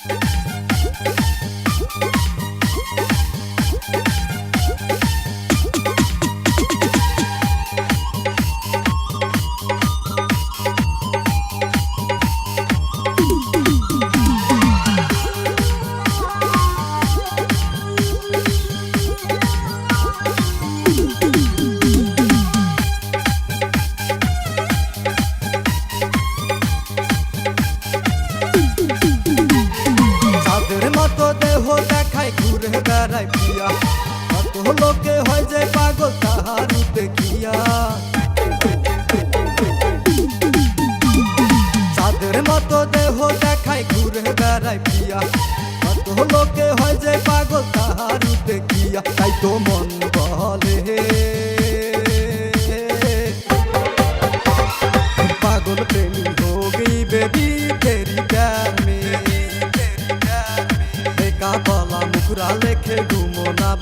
চাঁদের ঘুরে বেড়ায় পিয়া কত লোকে হয় যে পাগল, তাহার দেখিয়া। চাঁদের মতো দেহ দেখায় ঘুরে বেড়ায় পিয়া কত লোকে হয় যে পাগল, তাহার দেখিয়া। তাই তো মন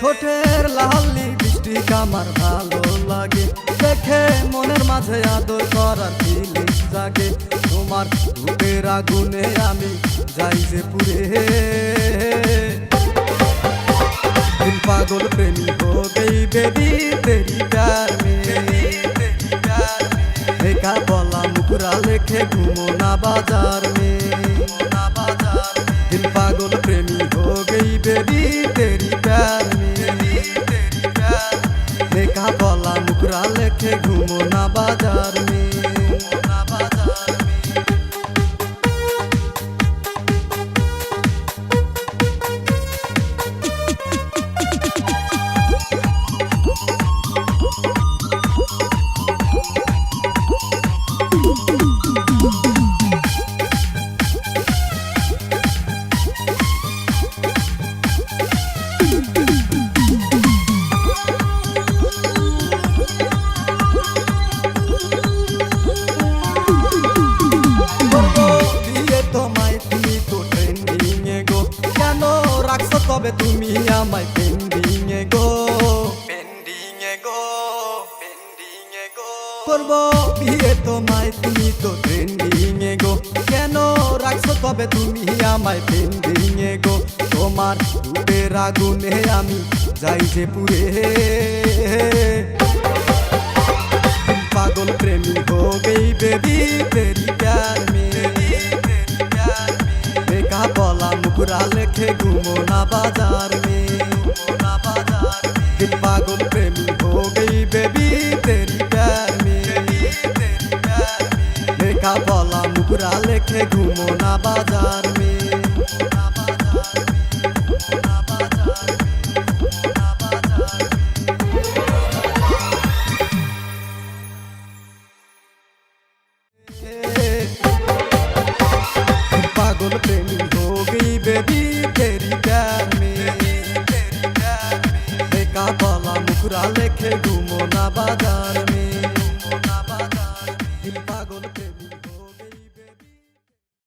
ঠোঁটের লাল বৃষ্টি কামার ভালো লাগে। দেখে মনের মাঝে আদর করার ফিলিংস জাগে। তোমার রূপের আগুনে আমি যাই যে পুরে। পাগল প্রেমী গো দেই বেদি তেরি প্যার মে বলা মুকুরা লেখে ঘুমো না বাজার মে। তবে তুমি আমায় পেন্ডিং এ গো। পেন্ডিং এ গো পেন্ডিং এ গো। করব বিয়ে তোমায় তুমি তো পেন্ডিং এ গো। কেন রাখছো তবে তুমি আমায় পেন্ডিং এ গো? তোমার ডুবে আগুনে আমি যাই যে পুরে। পাগল প্রেমী গো গেই বেবি মোরা বাজার মে মোরা বাজার মে। পাগল প্রেমী হো গই বেবি, তেরি প্যার মে। তেরি প্যার মে লেখা বলা মুকুরা লেখে ঘুমো না বাজার মে পাগল প্রেমী देखा बाला मुकरा लेके घूमो ना बाजार में